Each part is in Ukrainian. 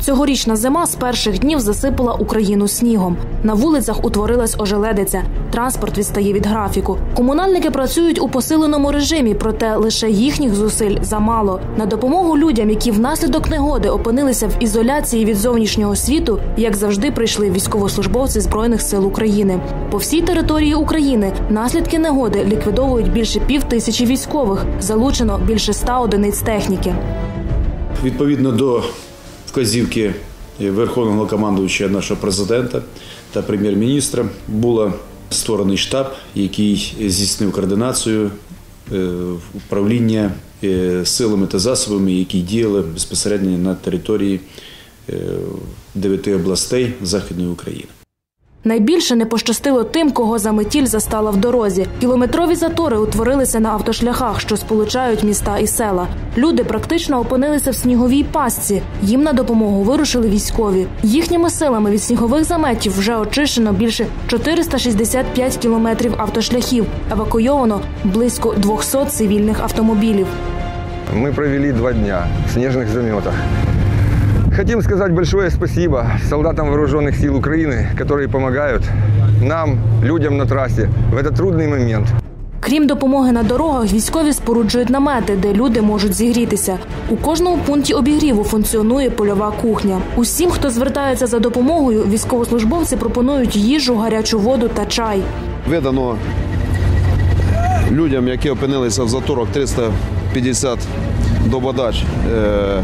Цьогорічна зима з перших днів засипала Україну снігом. На вулицях утворилась ожеледиця. Транспорт відстає від графіку. Комунальники працюють у посиленому режимі, проте лише їхніх зусиль замало. На допомогу людям, які внаслідок негоди опинилися в ізоляції від зовнішнього світу, як завжди, прийшли військовослужбовці збройних сил України. По всій території України наслідки негоди ліквідовують більше пів тисячі військових. Залучено більше ста одиниць техніки. Відповідно до вказівки Верховного Головнокомандуюча нашого президента та прем'єр-міністра було створений штаб, який здійснив координацію е, управління е, силами та засобами, які діяли безпосередньо на території е, дев'яти областей Західної України. Найбільше не пощастило тим, кого заметіль застала в дорозі. Кілометрові затори утворилися на автошляхах, що сполучають міста і села. Люди практично опинилися в сніговій пастці. Їм на допомогу вирушили військові. Їхніми силами від снігових заметів вже очищено більше 465 кілометрів автошляхів. Евакуйовано близько 200 цивільних автомобілів. Мы провели два дня в снежных заметах. Хотим сказать большое спасибо солдатам вооруженных сил Украины, которые помогают нам, людям на трассе, в этот трудный момент. Крім допомоги на дорогах, військові споруджують намети, де люди можуть зігрітися. У кожному пункті обігріву функціонує польова кухня. Усім, хто звертається за допомогою, військовослужбовці пропонують їжу, гарячу воду та чай. видано людям, які опинилися в заторах 350 дободач е,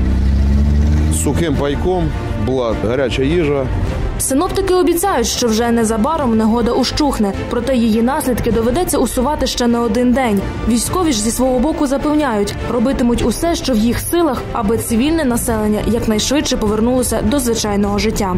сухим пайком, була гаряча їжа. Синоптики обіцяють, що вже незабаром негода ущухне, проте її наслідки доведеться усувати ще не один день. Військові ж зі свого боку запевняють, робитимуть усе, що в їх силах, аби цивільне населення якнайшвидше повернулося до звичайного життя.